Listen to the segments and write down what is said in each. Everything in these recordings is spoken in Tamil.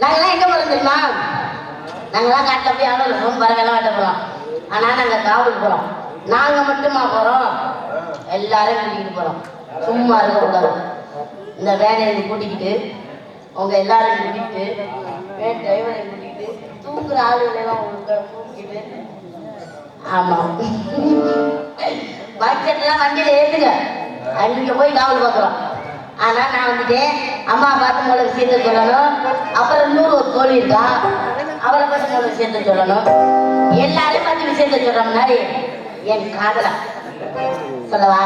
நாங்கெல்லாம் எங்க போறோம் தெரியுமா? நாங்கெல்லாம் காட்டில் போய் ஆடல ரொம்ப பறவைலாம் காட்ட போகிறோம் ஆனால் நாங்கள் காவல் போகிறோம் நாங்கள் மட்டுமா போகிறோம் எல்லாரும் கூட்டிகிட்டு போகிறோம் சும்மா இருக்க கூடாது. இந்த வேலையை கூட்டிக்கிட்டு உங்கள் எல்லாரையும் கூட்டிகிட்டு வேன் டிரைவரை கூட்டிகிட்டு தூங்குற ஆளுகளெல்லாம் உங்களுக்கு ஆமா. பட்ஜெட்லாம் வண்டியில் ஏற்றுங்க அன்றைக்கு போய் காவல் பார்க்குறோம் ஆனால் நான் வந்துட்டு அம்மா பார்த்து மூலம் விஷயத்த சொல்லணும். அப்புறம் இன்னொரு ஒரு தோழி இருக்கா? அவளை பார்த்து மூலம் விஷயத்த சொல்லணும். எல்லாரையும் பார்த்து விஷயத்த சொல்ற முன்னாடி என் காதலா சொல்லவா?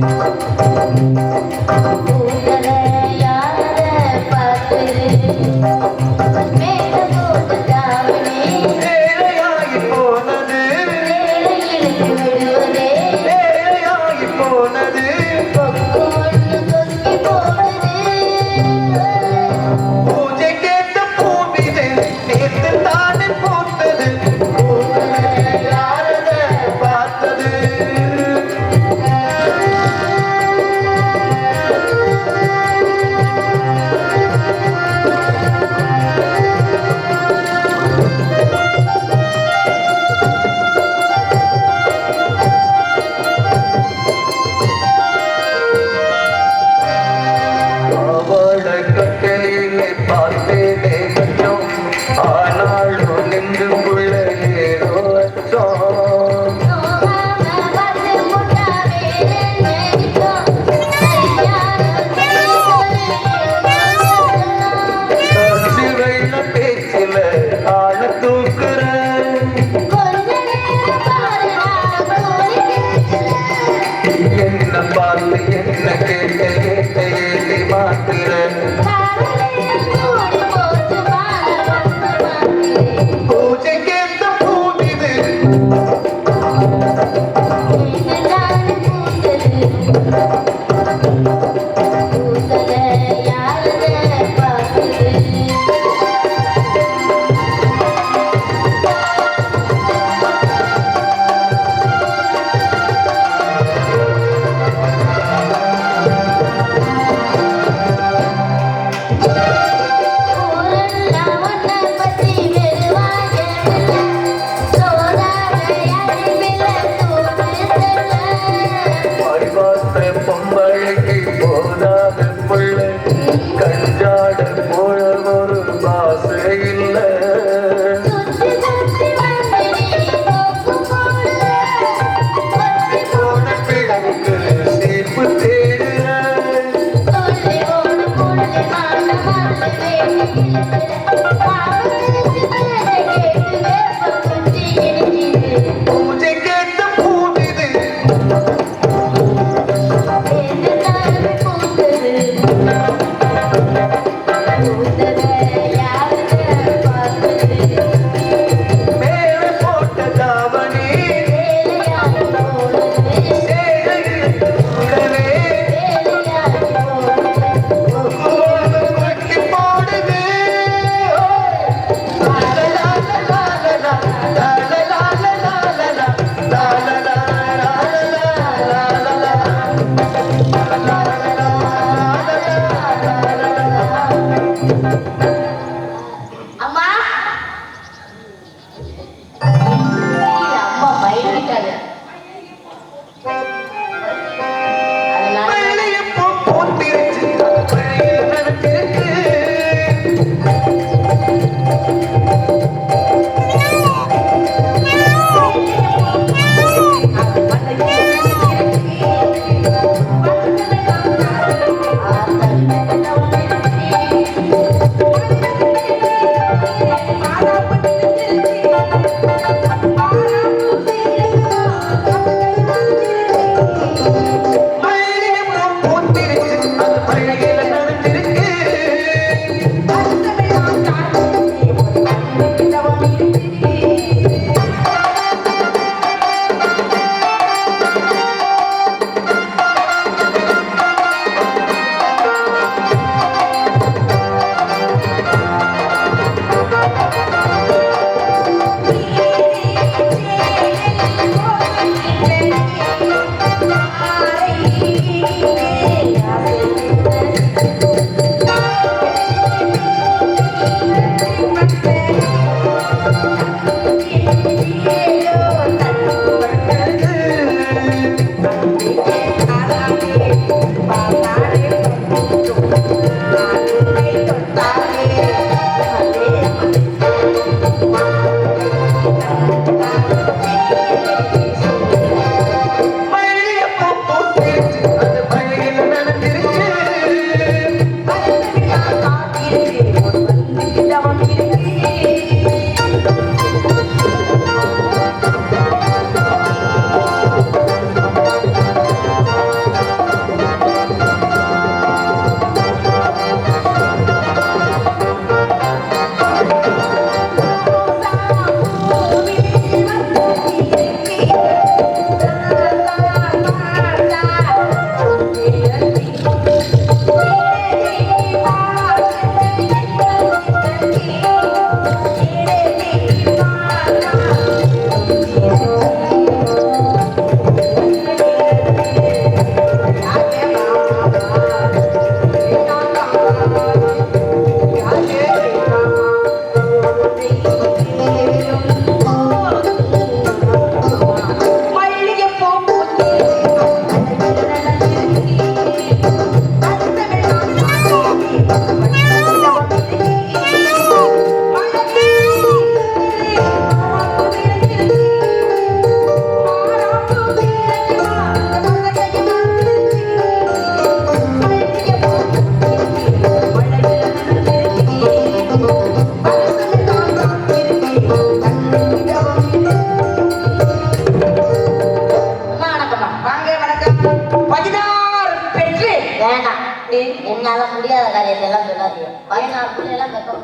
Oh என்ன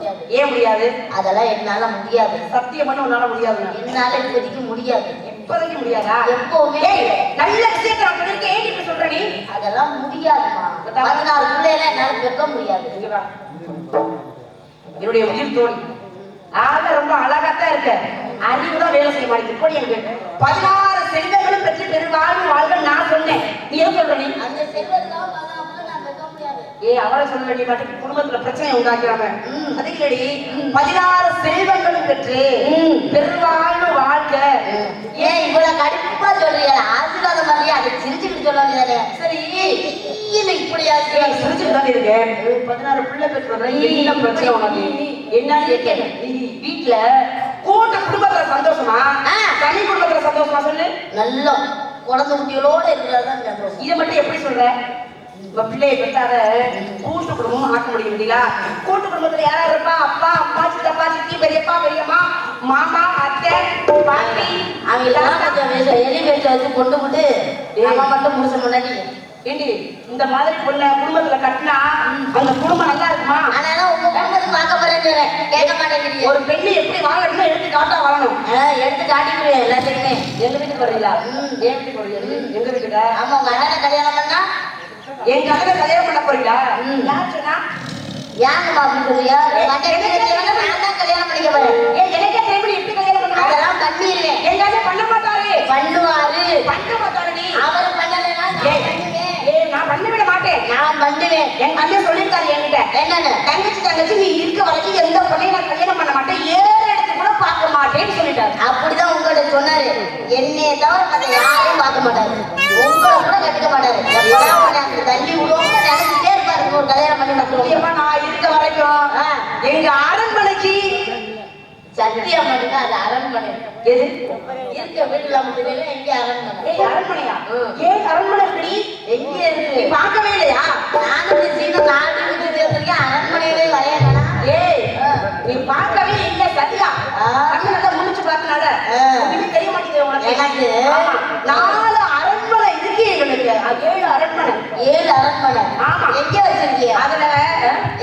முடியாது ஏன் முடியாது? அதெல்லாம் என்னால முடியாது. சத்தியம் பண்ண உன்னால முடியாது. என்னால இப்போதைக்கு முடியாது. இப்போதைக்கு முடியாதா? எப்பவுமே நல்ல விஷயத்தை நான் சொல்லிருக்கேன். ஏன் இப்படி சொல்ற நீ? அதெல்லாம் முடியாதுமா. பதினாறு பிள்ளைலாம் என்னால பெக்க முடியாது. என்னுடைய உயிர் தோழி ஆக ரொம்ப அழகாத்தான் இருக்க. அறிவு தான் வேலை செய்ய மாட்டேங்குது போடி எனக்கு பதினாறு செல்வங்களும் பெற்று பெருவாழ்வு வாழ்க நான் சொன்னேன். நீ என்ன சொல்ற நீ? அந்த செல்வத்தான் ஏய் அவரை சொல்ல வேண்டிய மட்டும் குடும்பத்துல பிரச்சனை உண்டாக்கிறாம ம். அது இல்லடி. பதினாறு செல்வங்களும் பெற்று. பெருவாழ்வு வாழ்க. ஏன் இவ்வளவு கடுப்பா சொல்றீங்க ஆசீர்வாதம் பண்ணலையா அதை சிரிச்சுக்கிட்டு சொல்ல வேண்டியதானே? சரி. இப்படியா ஏய், சிரிச்சுட்டு தானே இருக்கேன் பதினாறு பிள்ளை பெற்றோட என்ன பிரச்சனை உனக்கு? என்னன்னு கேட்க. வீட்டுல கூட்ட குடும்பத்துல சந்தோஷமா. தனி குடும்பத்துல சந்தோஷமா சொல்லு. நல்ல குழந்தை குட்டிகளோட இருக்கிறது சந்தோஷம். இதை மட்டும் எப்படி சொல்ற? உங்க பிள்ளையை பெற்றாத கூட்டு குடும்பமும் ஆக்க முடியும் இல்லையா கூட்டு குடும்பத்துல யாரா இருப்பா? அப்பா அம்மா சித்தப்பா சித்தி பெரியப்பா பெரியம்மா மாமா அத்தை பாட்டி அவங்களாம் கொஞ்சம் வேஷம் எலி வேஷம் வச்சு கொண்டு விட்டு நம்ம மட்டும் முடிச்ச முன்னாடி. ஏண்டி இந்த மாதிரி பொண்ண குடும்பத்துல கட்டினா அந்த குடும்பம் நல்லா இருக்குமா? ஆனாலும் உங்க குடும்பத்துக்கு பார்க்க போறேன்னு கேட்க மாட்டேங்கிறீங்க. ஒரு பெண்ணு எப்படி வாழணும்னு எடுத்து காட்டா வாழணும். எடுத்து காட்டிக்கிறேன் எல்லாத்தையுமே. எங்க வீட்டுக்கு வரீங்களா. என் வீட்டுக்கு வரீங்க எங்க வீட்டுல ஆமா உங்க அண்ணனை கல்யாணம் பண்ணா என் கணவனை கல்யாணம் பண்ண போறீங்களா. யார் சொன்னா? சொல்றியா மற்ற வீட்டுல நான் தான் கல்யாணம் பண்ணிக்க போறேன். எனக்கே தெரியும் எப்படி கல்யாணம் பண்ணுவாங்க அதெல்லாம் பண்ணிடுவேன் எங்க அண்ணன் பண்ண மாட்டாரு. பண்ணுவாரு. பண்ண மாட்டாரு நீ. அவர் பண்ணலைன்னா நான் பண்ண விட மாட்டேன். நான் பண்ணுவேன். என் அண்ணன் சொல்லியிருக்காரு என்கிட்ட. என்னன்னு தங்கச்சி தங்கச்சி நீ இருக்க வரைக்கும் எந்த பொண்ணையும் நான் கல்யாணம் பண்ண மாட்டேன். ஏழு இடத்துக்கு கூட பார்க்க மாட்டேன்னு சொல்லிட்டாரு. அப்படிதான் உங்கள்ட்ட சொன்னாரு. என்னைய தவிர மத்த யாரையும் பார்க்க மாட்டாரு. உங்களை கூட கட்டுக்க மாட்டாரு. எப்படா உன்னை அந்த தள்ளி விடுவோம்னு நினைச்சிட்டே இருப்பாரு. ஒரு கல்யாணம் பண்ணி ஏம்மா, நான் இருக்க வரைக்கும். எங்க அரண்மனைக்கு சத்தியா மட்டும் அது அரண்மனை. எது? இருக்க வீட்டுல மட்டும் எங்க அரண்மனை. அரண்மனையா. ஏன் அரண்மனை எப்படி எங்க இருக்கு? பார்க்கவே இல்லையா? நானும் நாலு வீட்டு சேர்த்துருக்கேன். அரண்மனையவே வரையறா ஏய் ஆ. நீ பார்க்கவே இல்ல சரியா ஆ. கண்ணு நல்லா முடிச்சு பார்த்தனால ஆ. ஒண்ணுமே தெரிய மாட்டேங்குது உனக்கு எனக்கு? ஆமா. நாலு அரண்மனை இருக்கு எங்களுக்கு அது ஏழு அரண்மனை அரண்மனை ஆமா. எங்க வச்சிருக்கிய? அதுல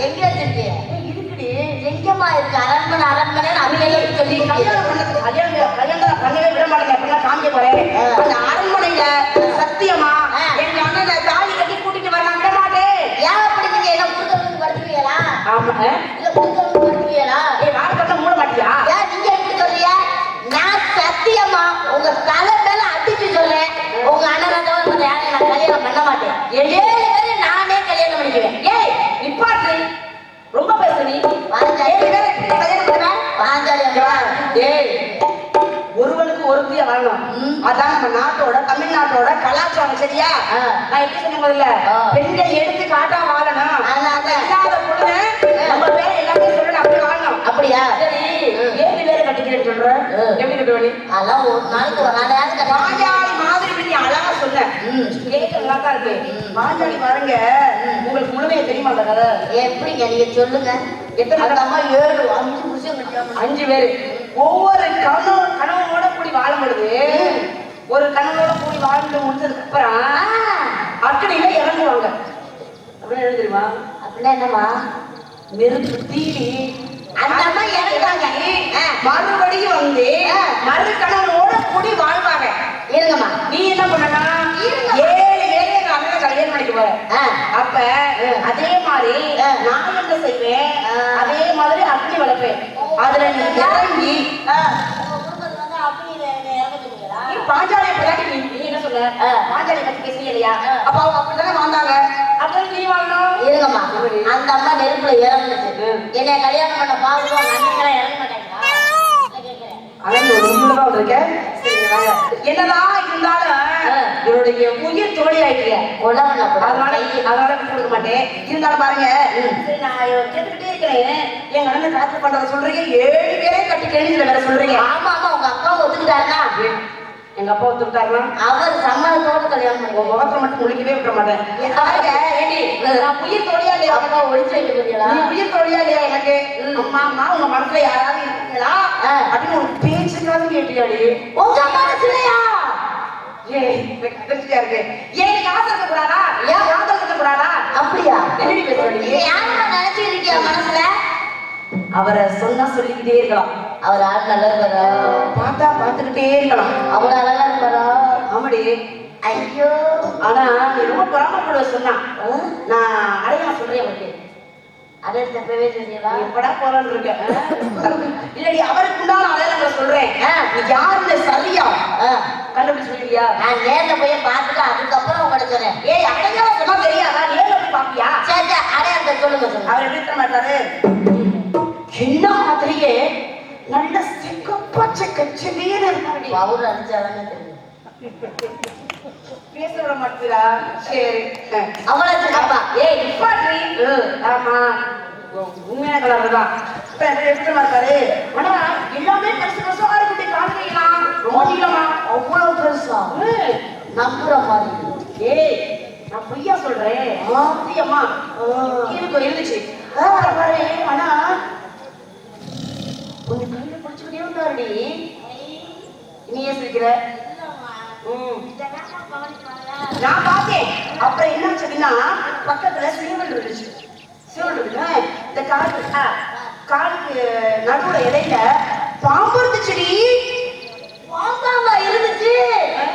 எங்க வச்சிருக்கிய? இருக்குடி. எங்கம்மா இருக்கு? அரண்மனை அரண்மனை அவங்க சொல்லி கல்யாணம் பண்ணது கல்யாணம் கல்யாணம் பண்ணவே விட மாட்டேங்க. அப்படிலாம் காமிக்க போறேன். அந்த அரண்மனையில சத்தியமா. எங்க அண்ணனை தாலி கட்டி கூட்டிட்டு வர நான் விட மாட்டேன். ஏன் அப்படி நீங்க என்ன படுத்துவீங்களா ஆமா? இல்ல புரிதலுக்கு படுத்துவீங்களா ஏய் வாரக்கெல்லாம் மூட மாட்டியா? ஏன் நீங்க எப்படி சொல்றீங்க? நான் சத்தியமா உங்க தலை மேல அடிச்சு சொல்றேன். உங்க அண்ணனை நான் கல்யாணம் பண்ண மாட்டேன். ஏழு நானே கல்யாணம் பண்ணிக்குவேன். ஏய் நிப்பாட்டு ரொம்ப பேச நீ. ஏய் ஒருவனுக்கு ஒருத்தியா வாழணும் ம். அதான் நம்ம நாட்டோட தமிழ்நாட்டோட கலாச்சாரம் சரியா. நான் எப்படி சொன்னேன் முதல்ல. பெண்கள் எடுத்து காட்டா வாழணும். இல்லாத பொண்ணு நம்ம பேரை எல்லாமே சொல்லணும் அப்படி வாழணும். அப்படியா? சரி ஏழு பேரை கட்டிக்கிறேன்னு சொல்ற. எப்படி கட்டுவ நீ? அதெல்லாம் ஒரு நாளைக்கு ஒரு நாளையாவது கட்டணும் பாஞ்சாலி மாதிரி நீ அழகா சொன்ன. கேட்க நல்லா தான் இருக்கு. பாஞ்சாலி பாருங்க. உங்களுக்கு முழுமையா தெரியுமா அந்த கதை? எப்படிங்க? நீங்க சொல்லுங்க. எத்தனை அந்த அம்மா ஏழு அஞ்சு புருஷன் அஞ்சு பேரு. ஒவ்வொரு கணவன் கணவனோட கூடி வாழும் பொழுது ஒரு கணவனோட கூடி வாழ்ந்து முடிஞ்சதுக்கு அப்புறம் அக்கடியில இறங்குவாங்க. அப்படின்னு தெரியுமா? அப்படின்னா என்னம்மா? நெருப்பு தீடி அந்த அம்மா இறங்குறாங்க ஆ. மறுபடியும் வந்து. மறு கணவனோட கூடி வாழ்வாங்க இருங்கம்மா நீ என்ன பண்ணனா. ஏழு பேரை எங்க அண்ணன் கல்யாணம் பண்ணிட்டு போற. அப்ப அதே மாதிரி. நான் என்ன செய்வேன். அதே மாதிரி அக்னி வளர்ப்பேன் அதுல நீ இறங்கி அப்படி பாஞ்சாலியை பத்தி நீ என்ன சொல்ல ஆ. பாஞ்சாலியை பத்தி பேசுறீங்க இல்லையா. அப்ப அவங்க அப்படித்தானே வாழ்ந்தாங்க இருங்கம்மா. அந்த அம்மா நெருப்புல இறங்குச்சு என்னை கல்யாணம் பண்ண பாவம் அன்னைக்கெல்லாம் இறங்க மாட்டாங்களா என்னதான் இருந்தாலும். என்னுடைய உயிர் தோழி கூட அதனால அதனால கொடுக்க மாட்டேன். இருந்தாலும் பாருங்க. நான் கேட்டுக்கிட்டே இருக்கிறேன். எங்க அண்ணன் பண்றத சொல்றீங்க. ஏழு பேரே கட்டிக்கிறேன்னு இதுல வேற சொல்றீங்க. ஆமா ஆமா. உங்க அப்பா ஒத்துக்கிட்டாருன்னா எங்க அப்பா ஒத்துக்கிட்டாருன்னா அவர் சம்மதத்தோட கல்யாணம் உங்க முகத்தை மட்டும் முழிக்கவே விட மாட்டேன். நான் உயிர் தோழியா இல்லையா? அப்பா ஒழிச்சு வைக்க நீ உயிர் தோழியா இல்லையா எனக்கு அம்மா அம்மா உங்க மனசுல யாராவது இருக்கீங்களா. அப்படின்னு ஒரு பேச்சுக்காவது கேட்டியாடி? உங்க மனசுலயா ஏய் எனக்கு அதிர்ச்சியா இருக்கு. ஏன் நீங்க ஆசை இருக்க கூடாதா? ஏன் காதல் இருக்க கூடாதா? அப்படியா? என்னடி பேசுற நீ? நீ யாரை நினைச்சு இருக்கியா மனசுல? அவரை சொன்னா சொல்லிக்கிட்டே இருக்கலாம். அவர் ஆள் நல்லா இருப்பாரா? பார்த்தா பார்த்துக்கிட்டே இருக்கலாம். அவர் அழகா இருப்பாரா? ஆமாடி. ஐயோ. ஆனா நீ ரொம்ப பொறாமப்படுவ சொன்னா. நான் அடையாளம் சொல்றேன் உனக்கு? அதை தப்பவே நீ எப்படா போறான்னு? இல்லடி அவருக்கு உண்டான அடையாளங்களை சொல்றேன். நீ யாருன்னு சரியா கண்டுபிடிச்சு சொல்லுவியா நான் நேர்ல போய் பார்த்துட்டு அதுக்கப்புறம் உங்களுக்கு சொல்றேன். ஏய் அடையாளம் சொன்னா தெரியாதா? நேர்ல போய் பாப்பியா சரி அடையாளத்தை சொல்லுங்க அவர் எப்படி மாட்டாரு இருப்பாரு பவுர் அடிச்சாதானே தெரியும் பேச விட மாட்டீரா சரி அவ்வளவு அப்பா ஏய் நிப்பாட்ரி ஆமா உண்மையான கலர் தான் இப்ப இருக்காரு ஆனா எல்லாமே பெருசா இருக்குடி காண்கிறீங்களா ரொம்ப நீளமா அவ்வளவு பெருசா. நம்புற மாதிரி ஏய் நான் பொய்யா சொல்றேன் சத்தியமா இருக்கு இருந்துச்சு பாரு ஆனா கொஞ்சம் கையில பிடிச்சுக்கிட்டே இருந்தாருடி நீ ஏன் சிரிக்கிற. நான் பார்த்தேன். அப்புறம் என்னாச்சு அப்படின்னா பக்கத்துல சீவல் இருந்துச்சு. இருக்குல்ல? இந்த காலுக்கு காலுக்கு நடுவுல இடையில பாம்பு இருந்துச்சுடி. பாம்பாம்பா இருந்துச்சு?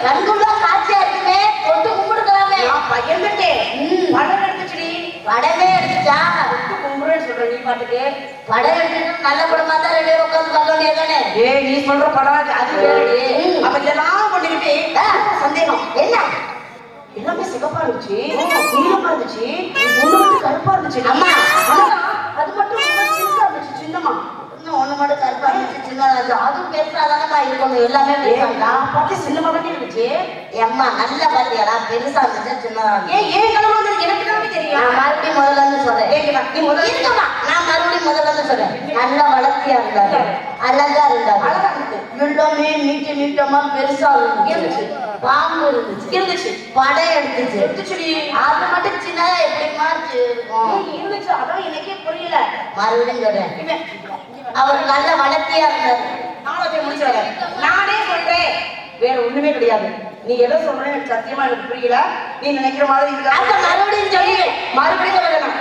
கண்குள்ளா காட்சியா இருக்குமே. தொட்டு கும்பிடுக்கலாமே நான் பயந்துட்டேன். ம். படம் எடுத்துச்சுடி. படமே எடுத்துச்சா கும்பிடுறேன்னு சொல்றேன் நீ பாட்டுக்கு. படம் எடுத்துட்டு நல்ல படமா தான் ரெண்டு பேரும் உட்காந்து பார்க்க வேண்டியதானே ஏய் நீ சொல்ற படம் அது- வேறடி. அப்ப இதெல்லாம் பண்ணிக்கிட்டு. சந்தேகம். என்ன? எல்லாமே சிவப்பா இருந்துச்சு. நீளமா இருந்துச்சு. ஒண்ணு கருப்பா இருந்துச்சு. அம்மா. அது மட்டும் சின்னதா இருந்துச்சு சின்னமா. ஒண்ணு மட்டும் கருப்பா இருந்துச்சு சின்னதா இருந்துச்சு அதுவும் பெருசா தானே இருக்கணும் எல்லாமே பெருசா பார்த்து சின்னமா தானே இருந்துச்சு அம்மா நல்ல பாத்தியாடா பெருசா இருந்துச்சு சின்னதா இருந்துச்சு ஏன் ஏன் வந்தது எனக்கு தானே தெரியும். நான் மறுபடியும் முதல்ல இருந்து சொல்றேன். நீ முதல்ல இருக்கமா நான் மறுபடியும் முதல்ல இருந்து சொல்றேன். நல்ல வளர்த்தியா இருந்தாரு. அழகா இருந்தாரு. அழகா இருந்துச்சு. எல்லாமே நீட்ட நீட்டமா பெருசா இருந்துச்சு. பாம்பு இருந்துச்சு. இருந்துச்சு. படம் எடுத்துச்சு. எடுத்துச்சுடி. அது மட்டும் சின்னதா இருக்கும் ஏய், இருந்துச்சு. அதான் எனக்கே புரியல. மறுபடியும் சொல்றேன். அவர் நல்ல வளர்த்தியா இருந்தாரு. நாளைக்கு முடிச்சிடுறேன் நானே சொல்றேன். வேற ஒண்ணுமே கிடையாது. நீ எதை சொல்றேன்னு எனக்கு சத்தியமா எனக்கு புரியல. நீ நினைக்கிற மாதிரி மறுபடியும் சொல்லுவேன் மறுபடியும் சொல்லணும்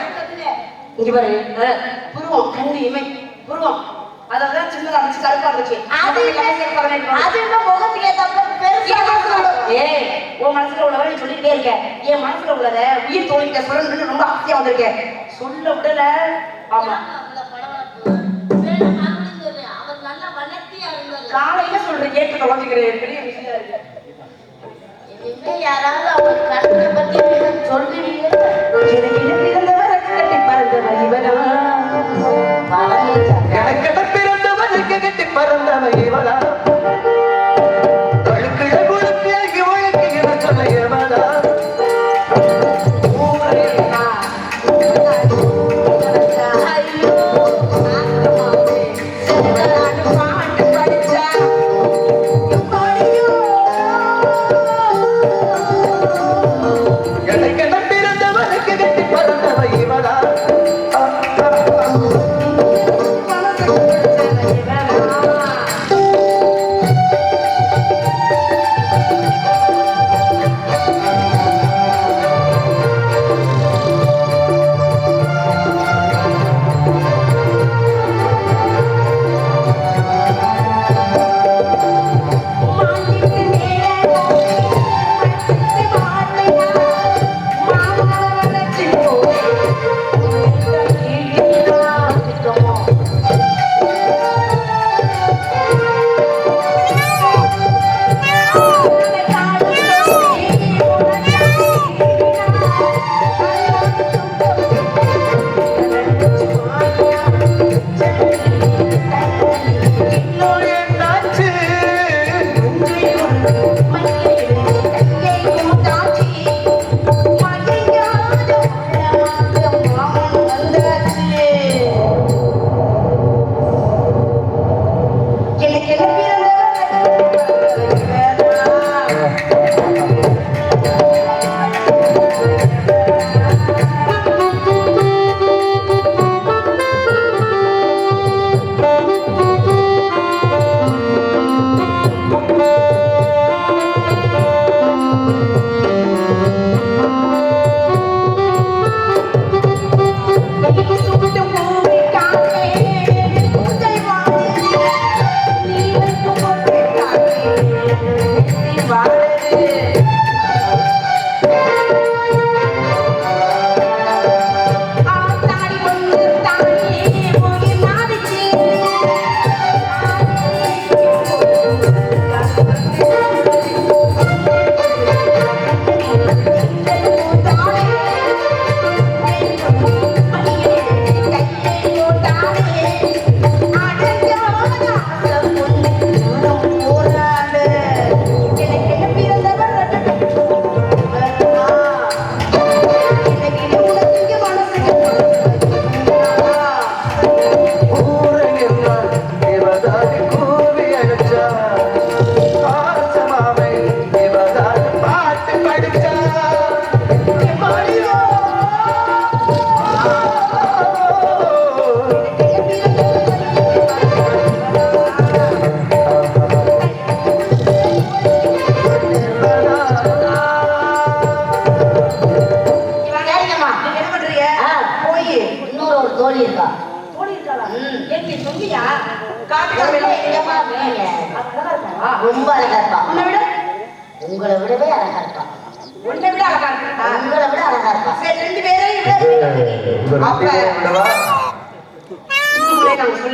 இங்க பாரு. புருவம் கண்டு இமை. புருவம். அதான் சின்னதா இருந்துச்சு கருப்பா இருந்துச்சு. அது அது என்ன முகத்துக்கு ஏத்தாப்புல ஏய், உன் மனசுல உள்ளவரை நீ சொல்லிட்டே இருக்க. என் மனசுல உள்ளத உயிர் தோழிக்கிட்ட சொல்லணும்னு ரொம்ப ஆசையா வந்திருக்கேன். சொல்ல விடல. ஆமா. கேட்டு தொலைஞ்சுக்கிறேன் பெரிய விஷயம். யாராவது அவங்க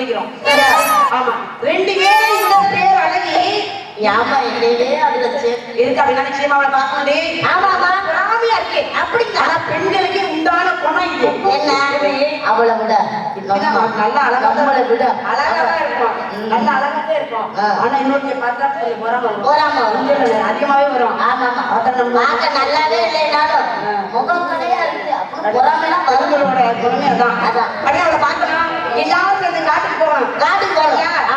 சொல்லிக்கிறோம். ஆமா. ரெண்டு பேரும் இந்த பேர் அழகி அதுல இருக்கு அப்படின்னா நிச்சயமா அவளை பார்க்கணும்டே ஆமாமா பொறாமையா இருக்கே. ஆனா பெண்களுக்கு உண்டான குணம் இது. என்ன அவளை விட நல்லா அழகா விட அழகா தான் இருக்கும் நல்ல அழகா தான் இருக்கும். ஆனா இன்னொருத்தைய பார்த்தா பொறாம வரும். அதிகமாவே வரும். நம்ம பார்க்க நல்லாவே இல்லைனாலும். முகம் கடையா இருக்கு. அப்புறம் பொறாமைலாம் அதான் அதான். அப்படியே அவளை பார்க்கலாம். எல்லாரும் சேர்ந்து காட்டுக்கு போகலாம்.